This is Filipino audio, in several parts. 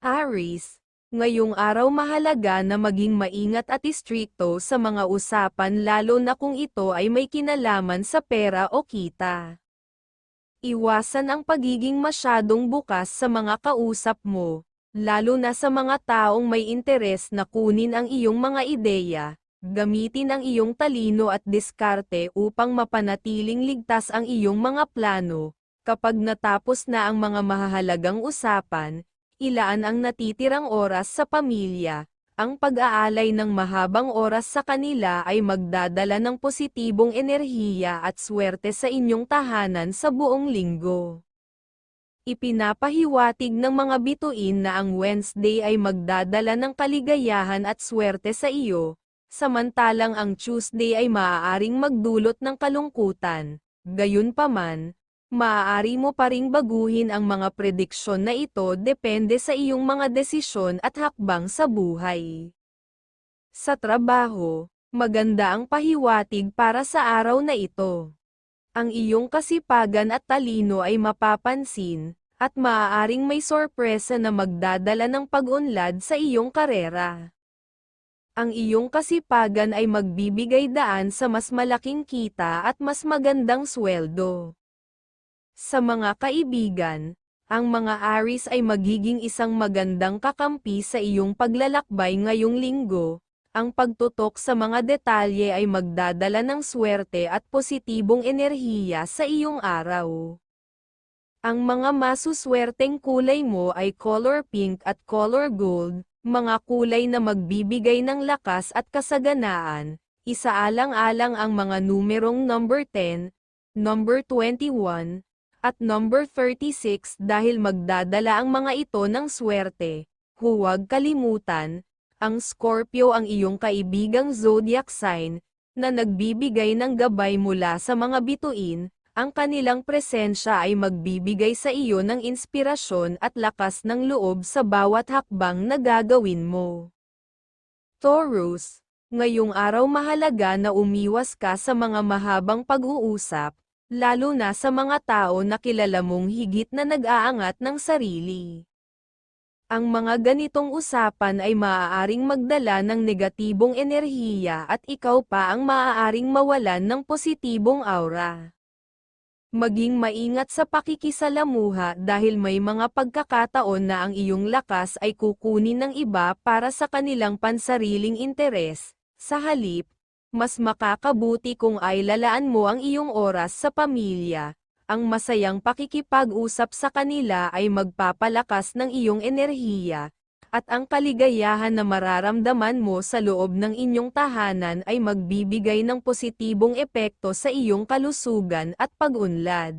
Aris, ngayong araw mahalaga na maging maingat at istrikto sa mga usapan lalo na kung ito ay may kinalaman sa pera o kita. Iwasan ang pagiging masyadong bukas sa mga kausap mo, lalo na sa mga taong may interes na kunin ang iyong mga ideya. Gamitin ang iyong talino at diskarte upang mapanatiling ligtas ang iyong mga plano. Kapag natapos na ang mga mahahalagang usapan, ilaan ang natitirang oras sa pamilya. Ang pag-aalay ng mahabang oras sa kanila ay magdadala ng positibong enerhiya at swerte sa inyong tahanan sa buong linggo. Ipinapahiwatig ng mga bituin na ang Wednesday ay magdadala ng kaligayahan at swerte sa iyo, samantalang ang Tuesday ay maaaring magdulot ng kalungkutan. Gayunpaman, maaari mo pa ring baguhin ang mga prediksyon na ito depende sa iyong mga desisyon at hakbang sa buhay. Sa trabaho, maganda ang pahiwatig para sa araw na ito. Ang iyong kasipagan at talino ay mapapansin, at maaaring may sorpresa na magdadala ng pag-unlad sa iyong karera. Ang iyong kasipagan ay magbibigay daan sa mas malaking kita at mas magandang sweldo. Sa mga kaibigan, ang mga Aris ay magiging isang magandang kakampi sa iyong paglalakbay ngayong linggo. Ang pagtutok sa mga detalye ay magdadala ng swerte at positibong enerhiya sa iyong araw. Ang mga masuswerteng kulay mo ay color pink at color gold, mga kulay na magbibigay ng lakas at kasaganaan. Isaalang-alang ang mga numerong number 10, number 21, at number 36 dahil magdadala ang mga ito ng swerte. Huwag kalimutan, ang Scorpio ang iyong kaibigang zodiac sign, na nagbibigay ng gabay mula sa mga bituin, ang kanilang presensya ay magbibigay sa iyo ng inspirasyon at lakas ng loob sa bawat hakbang na gagawin mo. Taurus, ngayong araw mahalaga na umiwas ka sa mga mahabang pag-uusap, lalo na sa mga tao na kilala mong higit na nag-aangat ng sarili. Ang mga ganitong usapan ay maaaring magdala ng negatibong enerhiya at ikaw pa ang maaaring mawalan ng positibong aura. Maging maingat sa pakikisalamuha dahil may mga pagkakataon na ang iyong lakas ay kukunin ng iba para sa kanilang pansariling interes. Sa halip, mas makakabuti kung ay lalaan mo ang iyong oras sa pamilya. Ang masayang pakikipag-usap sa kanila ay magpapalakas ng iyong enerhiya, at ang kaligayahan na mararamdaman mo sa loob ng inyong tahanan ay magbibigay ng positibong epekto sa iyong kalusugan at pag-unlad.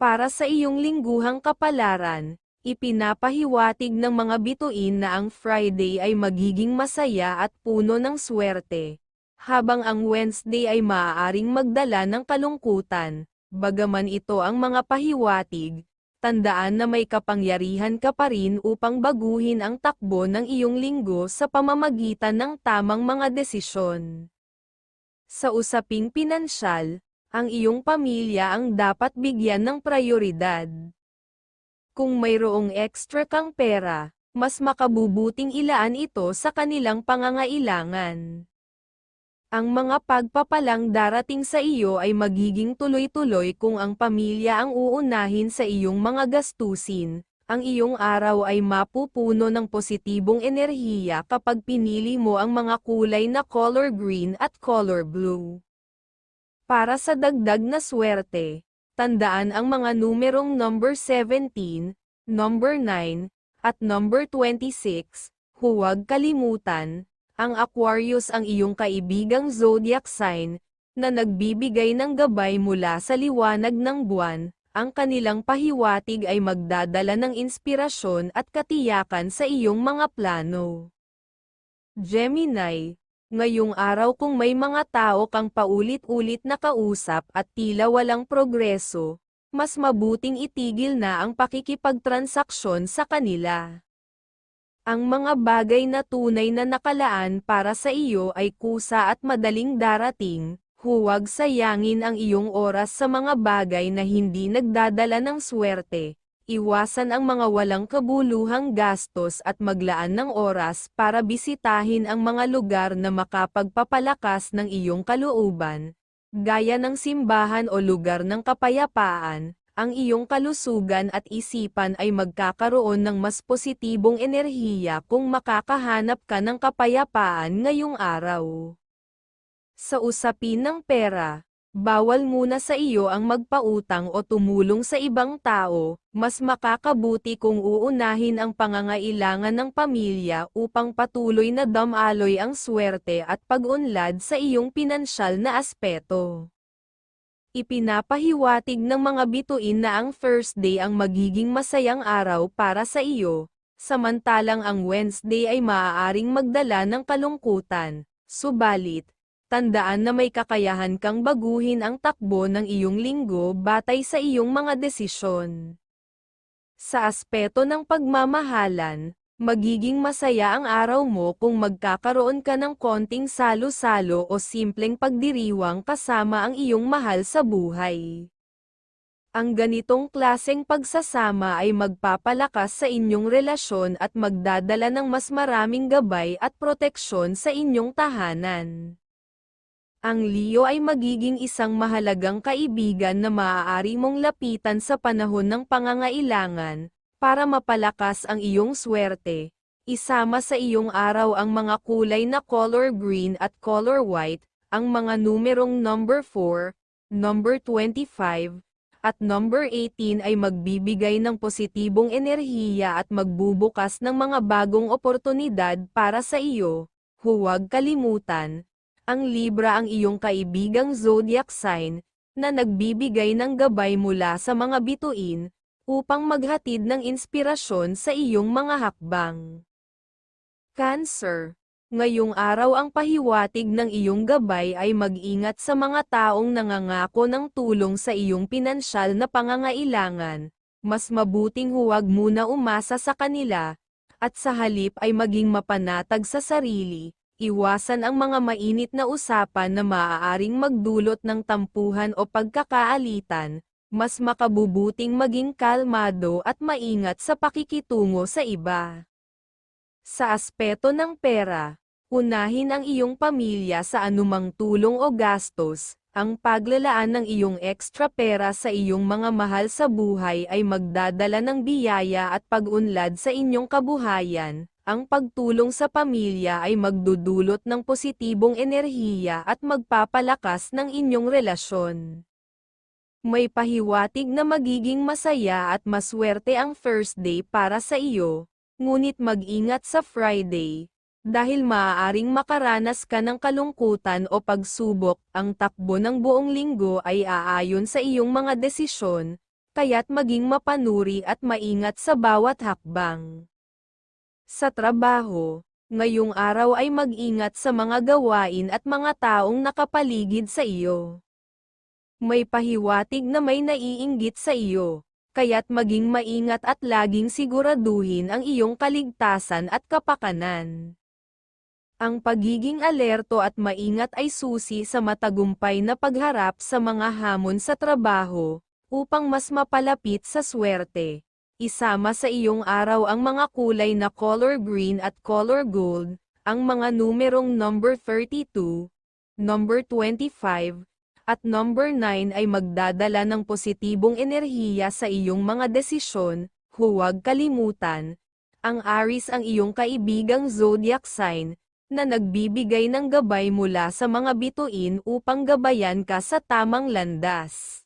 Para sa iyong lingguhang kapalaran, ipinapahiwatig ng mga bituin na ang Friday ay magiging masaya at puno ng swerte, habang ang Wednesday ay maaaring magdala ng kalungkutan, bagaman ito ang mga pahiwatig, tandaan na may kapangyarihan ka pa rin upang baguhin ang takbo ng iyong linggo sa pamamagitan ng tamang mga desisyon. Sa usaping pinansyal, ang iyong pamilya ang dapat bigyan ng prioridad. Kung mayroong extra kang pera, mas makabubuting ilaan ito sa kanilang pangangailangan. Ang mga pagpapalang darating sa iyo ay magiging tuloy-tuloy kung ang pamilya ang uunahin sa iyong mga gastusin. Ang iyong araw ay mapupuno ng positibong enerhiya kapag pinili mo ang mga kulay na color green at color blue. Para sa dagdag na swerte, tandaan ang mga numerong number 17, number 9, at number 26, huwag kalimutan, ang Aquarius ang iyong kaibigang zodiac sign, na nagbibigay ng gabay mula sa liwanag ng buwan, ang kanilang pahiwatig ay magdadala ng inspirasyon at katiyakan sa iyong mga plano. Gemini, ngayong araw kung may mga tao kang paulit-ulit na kausap at tila walang progreso, mas mabuting itigil na ang pakikipagtransaksyon sa kanila. Ang mga bagay na tunay na nakalaan para sa iyo ay kusa at madaling darating, huwag sayangin ang iyong oras sa mga bagay na hindi nagdadala ng swerte. Iwasan ang mga walang kabuluhang gastos at maglaan ng oras para bisitahin ang mga lugar na makapagpapalakas ng iyong kalooban, gaya ng simbahan o lugar ng kapayapaan, ang iyong kalusugan at isipan ay magkakaroon ng mas positibong enerhiya kung makakahanap ka ng kapayapaan ngayong araw. Sa usapin ng pera, bawal muna sa iyo ang magpautang o tumulong sa ibang tao, mas makakabuti kung uunahin ang pangangailangan ng pamilya upang patuloy na damaloy ang swerte at pag-unlad sa iyong pinansyal na aspeto. Ipinapahiwatig ng mga bituin na ang Thursday ang magiging masayang araw para sa iyo, samantalang ang Wednesday ay maaaring magdala ng kalungkutan. Subalit, tandaan na may kakayahan kang baguhin ang takbo ng iyong linggo batay sa iyong mga desisyon. Sa aspeto ng pagmamahalan, Magiging masaya ang araw mo kung magkakaroon ka ng konting salo-salo o simpleng pagdiriwang kasama ang iyong mahal sa buhay. Ang ganitong klaseng pagsasama ay magpapalakas sa inyong relasyon at magdadala ng mas maraming gabay at proteksyon sa inyong tahanan. Ang Leo ay magiging isang mahalagang kaibigan na maaari mong lapitan sa panahon ng pangangailangan, para mapalakas ang iyong swerte, isama sa iyong araw ang mga kulay na color green at color white, ang mga numerong number 4, number 25, at number 18 ay magbibigay ng positibong enerhiya at magbubukas ng mga bagong oportunidad para sa iyo. Huwag kalimutan, ang Libra ang iyong kaibigang zodiac sign, na nagbibigay ng gabay mula sa mga bituin, upang maghatid ng inspirasyon sa iyong mga hakbang. Cancer. Ngayong araw ang pahiwatig ng iyong gabay ay mag-ingat sa mga taong nangangako ng tulong sa iyong pinansyal na pangangailangan, mas mabuting huwag muna umasa sa kanila, at sa halip ay maging mapanatag sa sarili, iwasan ang mga mainit na usapan na maaaring magdulot ng tampuhan o pagkakaalitan, mas makabubuting maging kalmado at maingat sa pakikitungo sa iba. Sa aspeto ng pera, unahin ang iyong pamilya sa anumang tulong o gastos, ang paglalaan ng iyong extra pera sa iyong mga mahal sa buhay ay magdadala ng biyaya at pag-unlad sa inyong kabuhayan, ang pagtulong sa pamilya ay magdudulot ng positibong enerhiya at magpapalakas ng inyong relasyon. May pahiwatig na magiging masaya at maswerte ang Thursday para sa iyo, ngunit mag-ingat sa Friday, dahil maaaring makaranas ka ng kalungkutan o pagsubok, ang takbo ng buong linggo ay aayon sa iyong mga desisyon, kaya't maging mapanuri at maingat sa bawat hakbang. Sa trabaho, ngayong araw ay mag-ingat sa mga gawain at mga taong nakapaligid sa iyo may pahiwatig na may naiinggit sa iyo, kaya't maging maingat at laging siguraduhin ang iyong kaligtasan at kapakanan. Ang pagiging alerto at maingat ay susi sa matagumpay na pagharap sa mga hamon sa trabaho, upang mas mapalapit sa swerte. Isama sa iyong araw ang mga kulay na color green at color gold, ang mga numerong number 32, number 25, at number 9 ay magdadala ng positibong enerhiya sa iyong mga desisyon, huwag kalimutan, ang Aries ang iyong kaibigang zodiac sign, na nagbibigay ng gabay mula sa mga bituin upang gabayan ka sa tamang landas.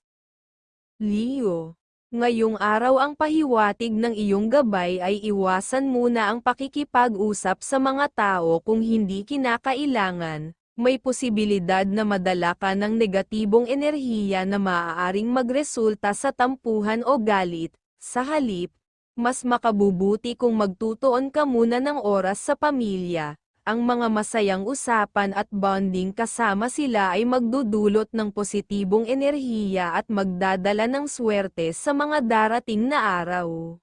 Leo Ngayong araw ang pahiwatig ng iyong gabay ay iwasan muna ang pakikipag-usap sa mga tao kung hindi kinakailangan, may posibilidad na madala ka ng negatibong enerhiya na maaaring magresulta sa tampuhan o galit. Sa halip, mas makabubuti kung magtutuon ka muna ng oras sa pamilya. Ang mga masayang usapan at bonding kasama sila ay magdudulot ng positibong enerhiya at magdadala ng swerte sa mga darating na araw.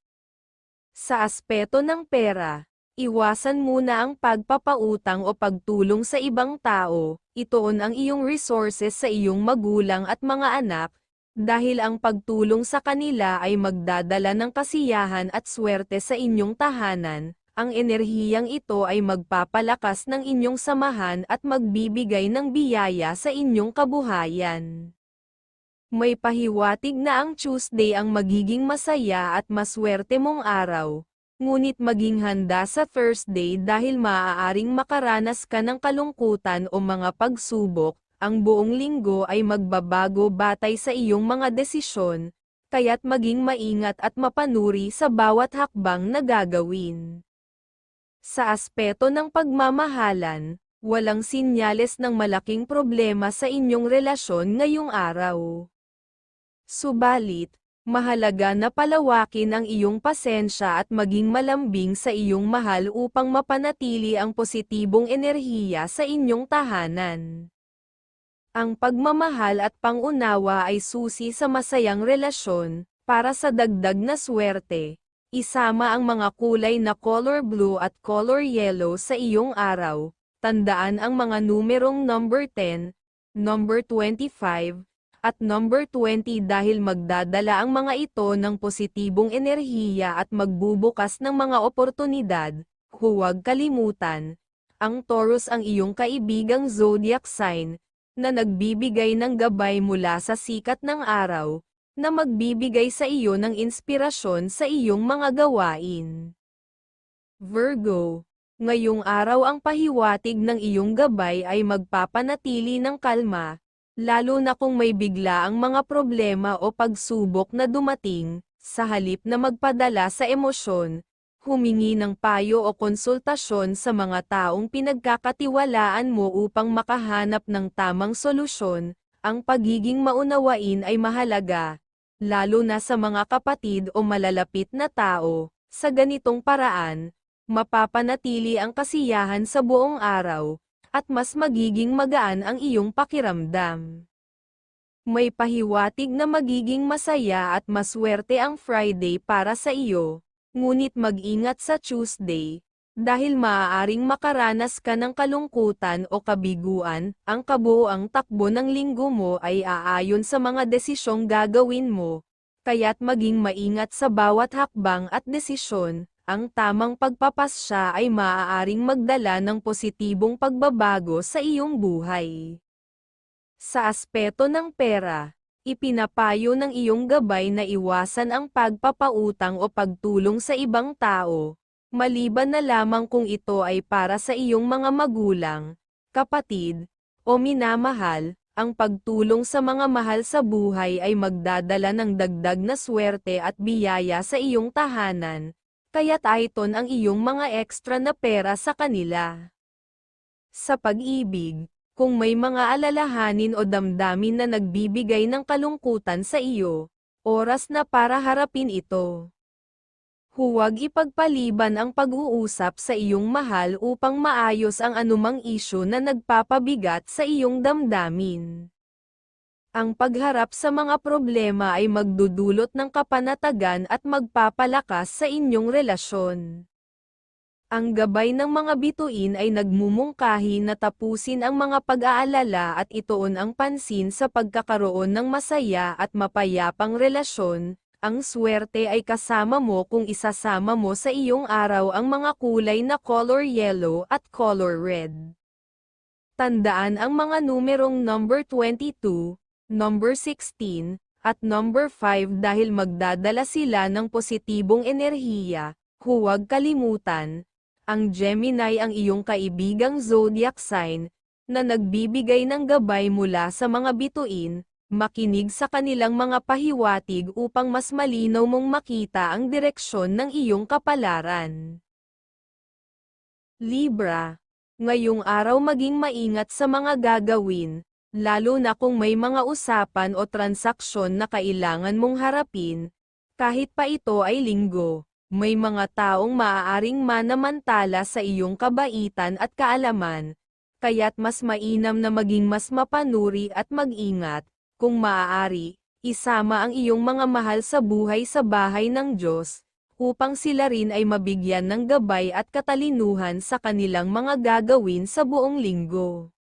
Sa aspeto ng pera, Iwasan muna ang pagpapautang o pagtulong sa ibang tao, itoon ang iyong resources sa iyong magulang at mga anak, dahil ang pagtulong sa kanila ay magdadala ng kasiyahan at swerte sa inyong tahanan, ang enerhiyang ito ay magpapalakas ng inyong samahan at magbibigay ng biyaya sa inyong kabuhayan. May pahiwatig na ang Tuesday ang magiging masaya at maswerte mong araw, ngunit maging handa sa Thursday dahil maaaring makaranas ka ng kalungkutan o mga pagsubok, ang buong linggo ay magbabago batay sa iyong mga desisyon, kaya't maging maingat at mapanuri sa bawat hakbang na gagawin. Sa aspeto ng pagmamahalan, walang sinyales ng malaking problema sa inyong relasyon ngayong araw. Subalit, mahalaga na palawakin ang iyong pasensya at maging malambing sa iyong mahal upang mapanatili ang positibong enerhiya sa inyong tahanan. Ang pagmamahal at pangunawa ay susi sa masayang relasyon, para sa dagdag na swerte. Isama ang mga kulay na color blue at color yellow sa iyong araw. Tandaan ang mga numerong number 10, number 25, at number 20 dahil magdadala ang mga ito ng positibong enerhiya at magbubukas ng mga oportunidad. Huwag kalimutan, ang Taurus ang iyong kaibigang zodiac sign, na nagbibigay ng gabay mula sa sikat ng araw, na magbibigay sa iyo ng inspirasyon sa iyong mga gawain. Virgo, ngayong araw ang pahiwatig ng iyong gabay ay magpapanatili ng kalma, lalo na kung may bigla ang mga problema o pagsubok na dumating, sa halip na magpadala sa emosyon, humingi ng payo o konsultasyon sa mga taong pinagkakatiwalaan mo upang makahanap ng tamang solusyon, ang pagiging maunawain ay mahalaga, lalo na sa mga kapatid o malalapit na tao, sa ganitong paraan, mapapanatili ang kasiyahan sa buong araw, at mas magiging magaan ang iyong pakiramdam. May pahiwatig na magiging masaya at maswerte ang Friday para sa iyo, ngunit mag-ingat sa Tuesday, dahil maaaring makaranas ka ng kalungkutan o kabiguan, ang kabuoang takbo ng linggo mo ay aayon sa mga desisyong gagawin mo, kaya't maging maingat sa bawat hakbang at desisyon, ang tamang pagpapasya ay maaaring magdala ng positibong pagbabago sa iyong buhay. Sa aspeto ng pera, Ipinapayo ng iyong gabay na iwasan ang pagpapautang o pagtulong sa ibang tao, maliban na lamang kung ito ay para sa iyong mga magulang, kapatid, o minamahal, ang pagtulong sa mga mahal sa buhay ay magdadala ng dagdag na swerte at biyaya sa iyong tahanan, kaya't aiton ang iyong mga ekstra na pera sa kanila. Sa pag-ibig, kung may mga alalahanin o damdamin na nagbibigay ng kalungkutan sa iyo, oras na para harapin ito. Huwag ipagpaliban ang pag-uusap sa iyong mahal upang maayos ang anumang isyu na nagpapabigat sa iyong damdamin. Ang pagharap sa mga problema ay magdudulot ng kapanatagan at magpapalakas sa inyong relasyon. Ang gabay ng mga bituin ay nagmumungkahi na tapusin ang mga pag-aalala at itoon ang pansin sa pagkakaroon ng masaya at mapayapang relasyon, ang swerte ay kasama mo kung isasama mo sa iyong araw ang mga kulay na color yellow at color red. Tandaan ang mga numerong number 22, number 16, at number 5 dahil magdadala sila ng positibong enerhiya, huwag kalimutan, ang Gemini ang iyong kaibigang zodiac sign, na nagbibigay ng gabay mula sa mga bituin, makinig sa kanilang mga pahiwatig upang mas malinaw mong makita ang direksyon ng iyong kapalaran. Libra, ngayong araw maging maingat sa mga gagawin, lalo na kung may mga usapan o transaksyon na kailangan mong harapin, kahit pa ito ay linggo may mga taong maaaring manamantala sa iyong kabaitan at kaalaman, kaya't mas mainam na maging mas mapanuri at mag-ingat, kung maaari, isama ang iyong mga mahal sa buhay sa bahay ng Diyos, upang sila rin ay mabigyan ng gabay at katalinuhan sa kanilang mga gagawin sa buong linggo.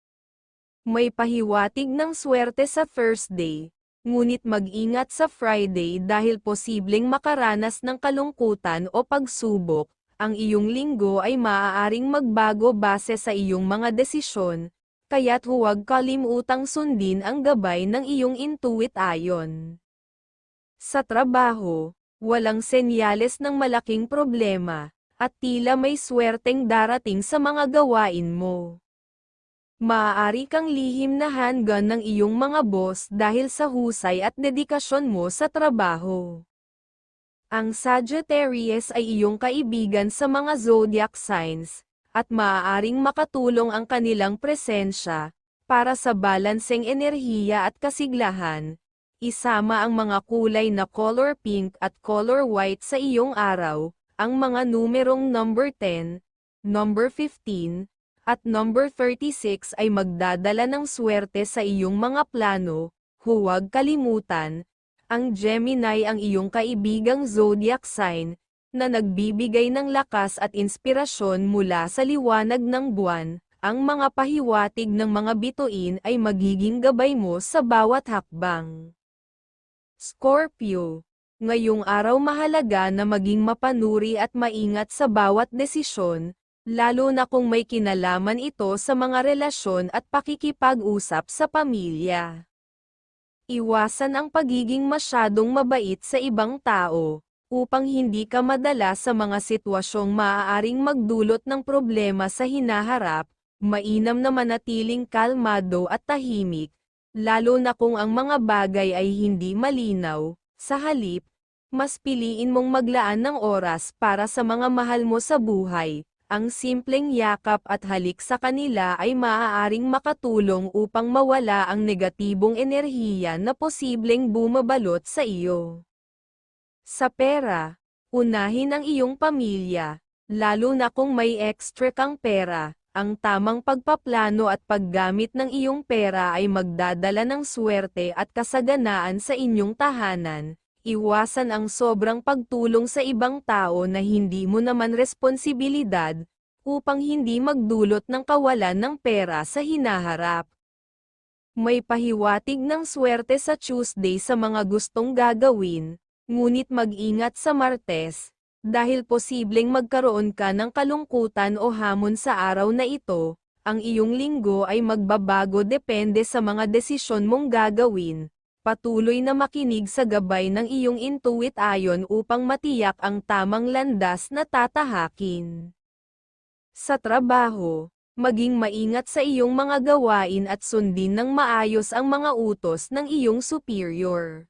May pahiwatig ng swerte sa Thursday, ngunit mag-ingat sa Friday dahil posibleng makaranas ng kalungkutan o pagsubok, ang iyong linggo ay maaaring magbago base sa iyong mga desisyon, kaya't huwag kalimutang sundin ang gabay ng iyong intuit ayon. Sa trabaho, walang senyales ng malaking problema, at tila may swerteng darating sa mga gawain mo. Maaari kang lihim na handgun ng iyong mga boss dahil sa husay at dedikasyon mo sa trabaho. Ang Sagittarius ay iyong kaibigan sa mga zodiac signs, at maaaring makatulong ang kanilang presensya, para sa balanseng enerhiya at kasiglahan. Isama ang mga kulay na color pink at color white sa iyong araw, ang mga numerong number 10, number 15, at number 36 ay magdadala ng swerte sa iyong mga plano, huwag kalimutan, ang Gemini ang iyong kaibigang zodiac sign, na nagbibigay ng lakas at inspirasyon mula sa liwanag ng buwan, ang mga pahiwatig ng mga bituin ay magiging gabay mo sa bawat hakbang. Scorpio, ngayong araw mahalaga na maging mapanuri at maingat sa bawat desisyon, lalo na kung may kinalaman ito sa mga relasyon at pakikipag-usap sa pamilya. Iwasan ang pagiging masyadong mabait sa ibang tao, upang hindi ka madala sa mga sitwasyong maaaring magdulot ng problema sa hinaharap, mainam na manatiling kalmado at tahimik, lalo na kung ang mga bagay ay hindi malinaw, sa halip, mas piliin mong maglaan ng oras para sa mga mahal mo sa buhay, ang simpleng yakap at halik sa kanila ay maaaring makatulong upang mawala ang negatibong enerhiya na posibleng bumabalot sa iyo. Sa pera, unahin ang iyong pamilya, lalo na kung may extra kang pera, ang tamang pagpaplano at paggamit ng iyong pera ay magdadala ng swerte at kasaganaan sa inyong tahanan, Iwasan ang sobrang pagtulong sa ibang tao na hindi mo naman responsibilidad, upang hindi magdulot ng kawalan ng pera sa hinaharap. May pahiwatig ng swerte sa Tuesday sa mga gustong gagawin, ngunit mag-ingat sa Martes, dahil posibleng magkaroon ka ng kalungkutan o hamon sa araw na ito, ang iyong linggo ay magbabago depende sa mga desisyon mong gagawin, Patuloy na makinig sa gabay ng iyong intuit ayon upang matiyak ang tamang landas na tatahakin. Sa trabaho, maging maingat sa iyong mga gawain at sundin ng maayos ang mga utos ng iyong superior.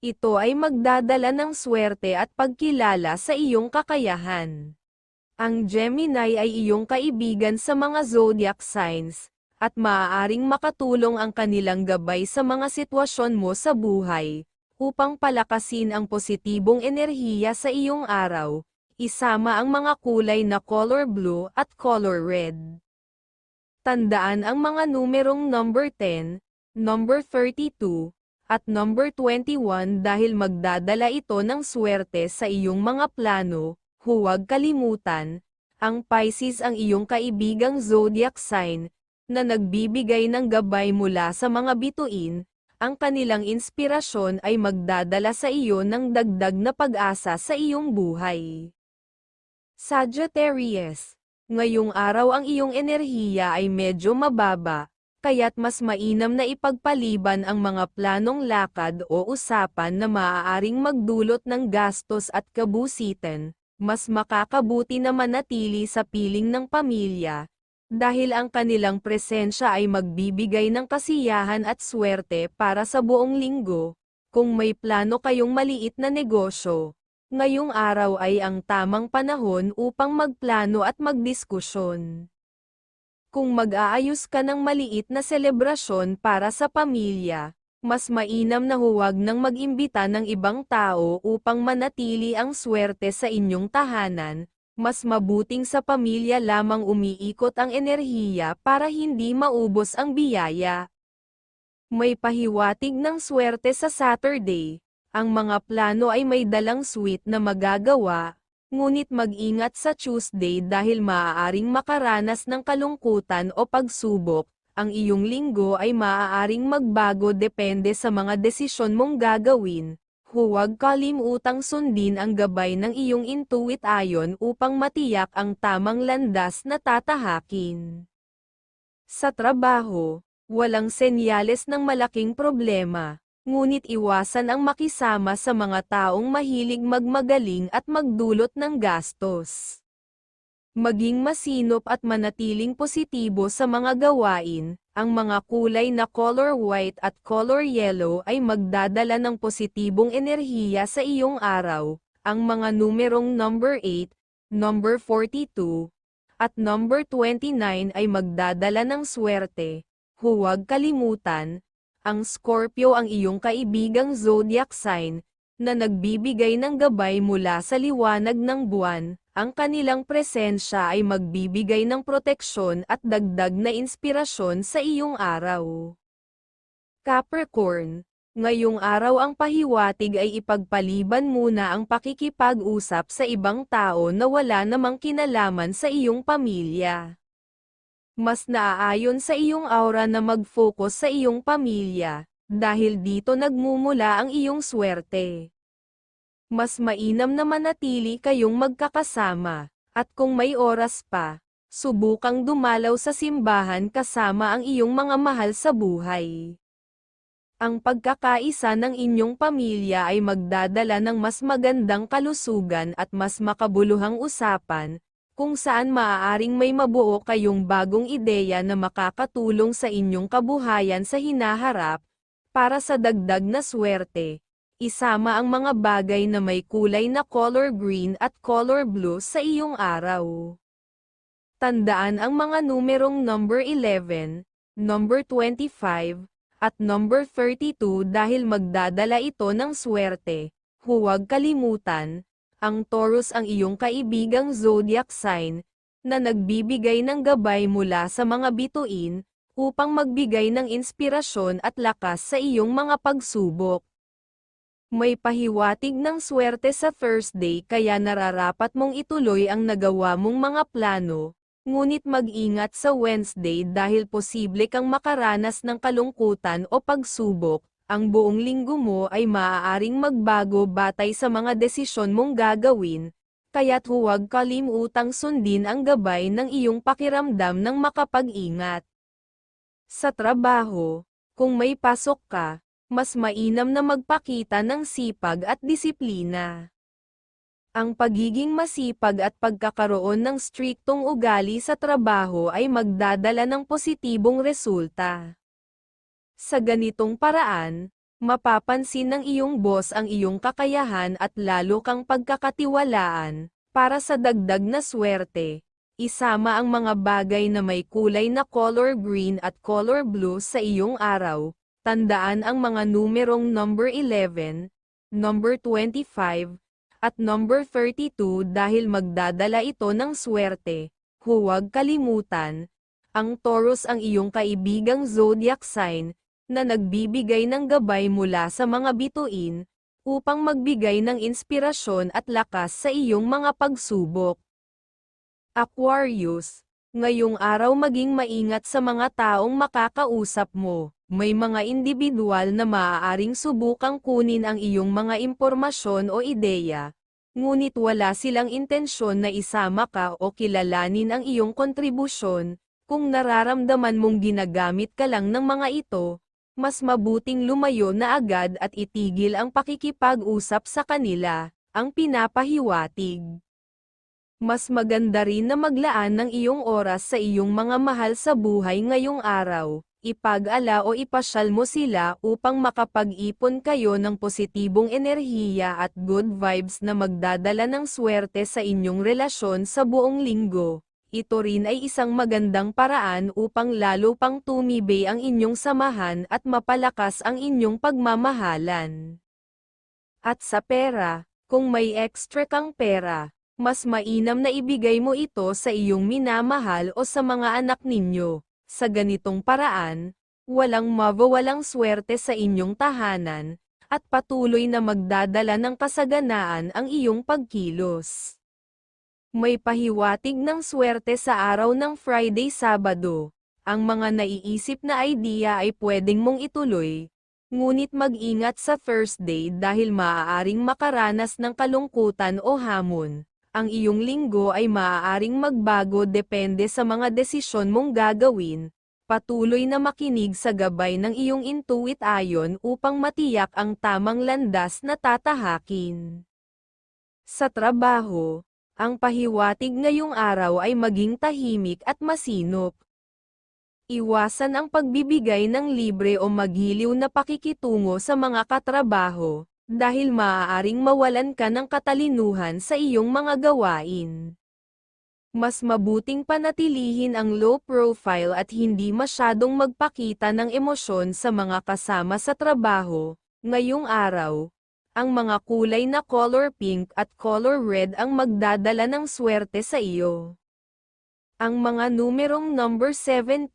Ito ay magdadala ng swerte at pagkilala sa iyong kakayahan. Ang Gemini ay iyong kaibigan sa mga zodiac signs, at maaaring makatulong ang kanilang gabay sa mga sitwasyon mo sa buhay, upang palakasin ang positibong enerhiya sa iyong araw, isama ang mga kulay na color blue at color red. Tandaan ang mga numerong number 10, number 32, at number 21 dahil magdadala ito ng swerte sa iyong mga plano, huwag kalimutan, ang Pisces ang iyong kaibigang zodiac sign, na nagbibigay ng gabay mula sa mga bituin, ang kanilang inspirasyon ay magdadala sa iyo ng dagdag na pag-asa sa iyong buhay. Sagittarius, ngayong araw ang iyong enerhiya ay medyo mababa, kaya't mas mainam na ipagpaliban ang mga planong lakad o usapan na maaaring magdulot ng gastos at kabusitan, mas makakabuti na manatili sa piling ng pamilya, dahil ang kanilang presensya ay magbibigay ng kasiyahan at swerte para sa buong linggo, kung may plano kayong maliit na negosyo, ngayong araw ay ang tamang panahon upang magplano at magdiskusyon. Kung mag-aayos ka ng maliit na selebrasyon para sa pamilya, mas mainam na huwag nang mag-imbita ng ibang tao upang manatili ang swerte sa inyong tahanan, mas mabuting sa pamilya lamang umiikot ang enerhiya para hindi maubos ang biyaya. May pahiwatig ng swerte sa Saturday, Ang mga plano ay may dalang sweet na magagawa, ngunit mag-ingat sa Tuesday dahil maaaring makaranas ng kalungkutan o pagsubok. Ang iyong linggo ay maaaring magbago depende sa mga desisyon mong gagawin. Huwag kalimutang sundin ang gabay ng iyong intuit ayon upang matiyak ang tamang landas na tatahakin. Sa trabaho, walang senyales ng malaking problema, ngunit iwasan ang makisama sa mga taong mahilig magmagaling at magdulot ng gastos. Maging masinop at manatiling positibo sa mga gawain, ang mga kulay na color white at color yellow ay magdadala ng positibong enerhiya sa iyong araw. Ang mga numerong number 8, number 42, at number 29 ay magdadala ng swerte. Huwag kalimutan, ang Scorpio ang iyong kaibigang zodiac sign, na nagbibigay ng gabay mula sa liwanag ng buwan, ang kanilang presensya ay magbibigay ng proteksyon at dagdag na inspirasyon sa iyong araw. Capricorn, ngayong araw ang pahiwatig ay ipagpaliban muna ang pakikipag-usap sa ibang tao na wala namang kinalaman sa iyong pamilya. Mas naaayon sa iyong aura na mag-focus sa iyong pamilya, dahil dito nagmumula ang iyong swerte. Mas mainam na manatili kayong magkakasama, at kung may oras pa, subukang dumalaw sa simbahan kasama ang iyong mga mahal sa buhay. Ang pagkakaisa ng inyong pamilya ay magdadala ng mas magandang kalusugan at mas makabuluhang usapan, kung saan maaaring may mabuo kayong bagong ideya na makakatulong sa inyong kabuhayan sa hinaharap, para sa dagdag na swerte. Isama ang mga bagay na may kulay na color green at color blue sa iyong araw. Tandaan ang mga numerong number 11, number 25, at number 32 dahil magdadala ito ng swerte. Huwag kalimutan, ang Taurus ang iyong kaibigang zodiac sign, na nagbibigay ng gabay mula sa mga bituin, upang magbigay ng inspirasyon at lakas sa iyong mga pagsubok. May pahiwatig ng swerte sa Thursday kaya nararapat mong ituloy ang nagawa mong mga plano, Ngunit mag-ingat sa Wednesday dahil posible kang makaranas ng kalungkutan o pagsubok, ang buong linggo mo ay maaaring magbago batay sa mga desisyon mong gagawin, kaya't huwag kalimutang sundin ang gabay ng iyong pakiramdam ng makapag-ingat. Sa trabaho, kung may pasok ka, mas mainam na magpakita ng sipag at disiplina. Ang pagiging masipag at pagkakaroon ng striktong ugali sa trabaho ay magdadala ng positibong resulta. Sa ganitong paraan, mapapansin ng iyong boss ang iyong kakayahan at lalo kang pagkakatiwalaan, para sa dagdag na swerte. Isama ang mga bagay na may kulay na color green at color blue sa iyong araw. Tandaan ang mga numerong number 11, number 25, at number 32 dahil magdadala ito ng swerte. Huwag kalimutan, ang Taurus ang iyong kaibigang zodiac sign, na nagbibigay ng gabay mula sa mga bituin, upang magbigay ng inspirasyon at lakas sa iyong mga pagsubok. Aquarius, ngayong araw maging maingat sa mga taong makakausap mo. May mga individual na maaaring subukang kunin ang iyong mga impormasyon o ideya, ngunit wala silang intensyon na isama ka o kilalanin ang iyong kontribusyon, kung nararamdaman mong ginagamit ka lang ng mga ito, mas mabuting lumayo na agad at itigil ang pakikipag-usap sa kanila, ang pinapahiwatig. Mas maganda rin na maglaan ng iyong oras sa iyong mga mahal sa buhay ngayong araw, ipag-ala o ipasyal mo sila upang makapag-ipon kayo ng positibong enerhiya at good vibes na magdadala ng swerte sa inyong relasyon sa buong linggo. Ito rin ay isang magandang paraan upang lalo pang tumibay ang inyong samahan at mapalakas ang inyong pagmamahalan. At sa pera, kung may extra kang pera, mas mainam na ibigay mo ito sa iyong minamahal o sa mga anak ninyo sa ganitong paraan, walang mawawalang swerte sa inyong tahanan, at patuloy na magdadala ng kasaganaan ang iyong pagkilos. May pahiwatig ng swerte sa araw ng Friday-Sabado. Ang mga naiisip na idea ay pwedeng mong ituloy, ngunit mag-ingat sa Thursday dahil maaaring makaranas ng kalungkutan o hamon. Ang iyong linggo ay maaaring magbago depende sa mga desisyon mong gagawin. Patuloy na makinig sa gabay ng iyong intuit ayon upang matiyak ang tamang landas na tatahakin. Sa trabaho, ang pahiwatig ngayong araw ay maging tahimik at masinop. Iwasan ang pagbibigay ng libre o maghiliw na pakikitungo sa mga katrabaho, dahil maaaring mawalan ka ng katalinuhan sa iyong mga gawain. Mas mabuting panatilihin ang low profile at hindi masyadong magpakita ng emosyon sa mga kasama sa trabaho. Ngayong araw, ang mga kulay na color pink at color red ang magdadala ng swerte sa iyo. Ang mga numerong number 17,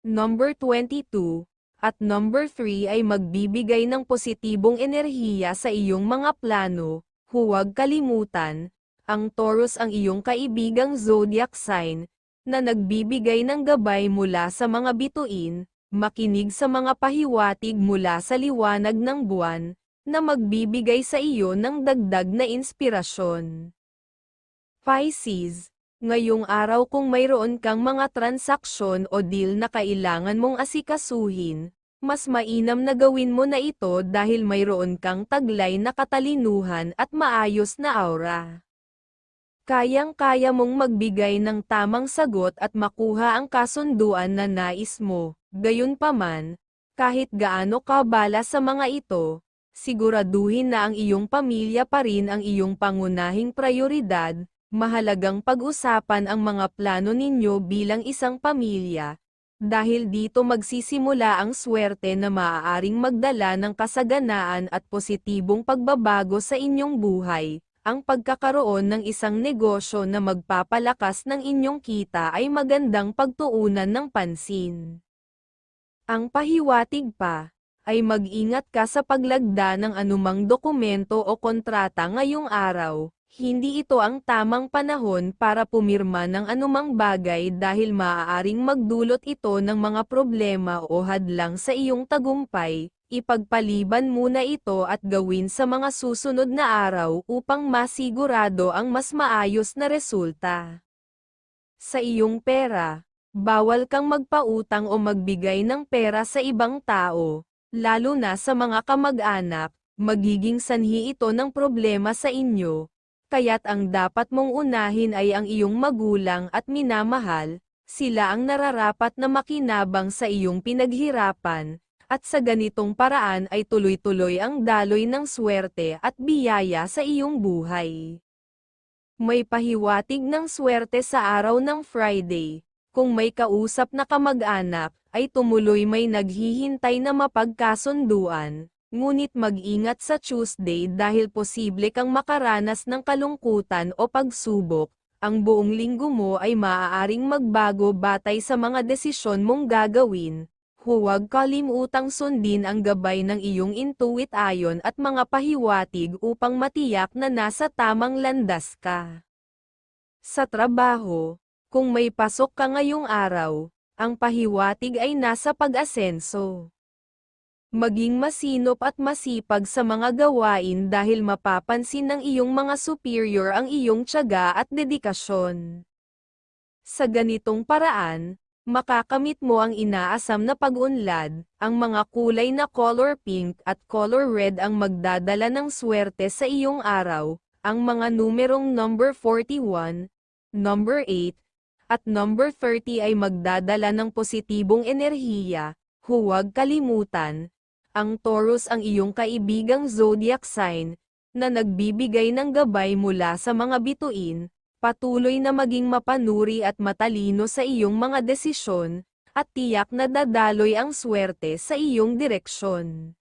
number 22, at number 3 ay magbibigay ng positibong enerhiya sa iyong mga plano. Huwag kalimutan, ang Taurus ang iyong kaibigang zodiac sign, na nagbibigay ng gabay mula sa mga bituin, makinig sa mga pahiwatig mula sa liwanag ng buwan, na magbibigay sa iyo ng dagdag na inspirasyon. Pisces, ngayong araw kung mayroon kang mga transaksyon o deal na kailangan mong asikasuhin, mas mainam na gawin mo na ito dahil mayroon kang taglay na katalinuhan at maayos na aura. Kayang-kaya mong magbigay ng tamang sagot at makuha ang kasunduan na nais mo, gayunpaman, kahit gaano ka bala sa mga ito, siguraduhin na ang iyong pamilya pa rin ang iyong pangunahing prioridad, mahalagang pag-usapan ang mga plano ninyo bilang isang pamilya, dahil dito magsisimula ang swerte na maaaring magdala ng kasaganaan at positibong pagbabago sa inyong buhay. Ang pagkakaroon ng isang negosyo na magpapalakas ng inyong kita ay magandang pagtuunan ng pansin. Ang pahiwatig pa, ay mag-ingat ka sa paglagda ng anumang dokumento o kontrata ngayong araw. Hindi ito ang tamang panahon para pumirma ng anumang bagay dahil maaaring magdulot ito ng mga problema o hadlang sa iyong tagumpay. Ipagpaliban muna ito at gawin sa mga susunod na araw upang masigurado ang mas maayos na resulta. Sa iyong pera, bawal kang magpautang o magbigay ng pera sa ibang tao, lalo na sa mga kamag-anak, magiging sanhi ito ng problema sa inyo, kaya't ang dapat mong unahin ay ang iyong magulang at minamahal, sila ang nararapat na makinabang sa iyong pinaghirapan, at sa ganitong paraan ay tuloy-tuloy ang daloy ng swerte at biyaya sa iyong buhay. May pahiwatig ng swerte sa araw ng Friday, kung may kausap na kamag-anak, ay tumuloy may naghihintay na mapagkasunduan, ngunit mag-ingat sa Tuesday dahil posible kang makaranas ng kalungkutan o pagsubok, ang buong linggo mo ay maaaring magbago batay sa mga desisyon mong gagawin. Huwag kalimutang sundin ang gabay ng iyong intuit ayon at mga pahiwatig upang matiyak na nasa tamang landas ka. Sa trabaho, kung may pasok ka ngayong araw, ang pahiwatig ay nasa pag-asenso. Maging masinop at masipag sa mga gawain dahil mapapansin ng iyong mga superior ang iyong tiyaga at dedikasyon. Sa ganitong paraan, makakamit mo ang inaasam na pag-unlad, ang mga kulay na color pink at color red ang magdadala ng swerte sa iyong araw, ang mga numerong number 41, number 8, at number 30 ay magdadala ng positibong enerhiya, huwag kalimutan, ang Taurus ang iyong kaibigang zodiac sign, na nagbibigay ng gabay mula sa mga bituin, patuloy na maging mapanuri at matalino sa iyong mga desisyon, at tiyak na dadaloy ang swerte sa iyong direksyon.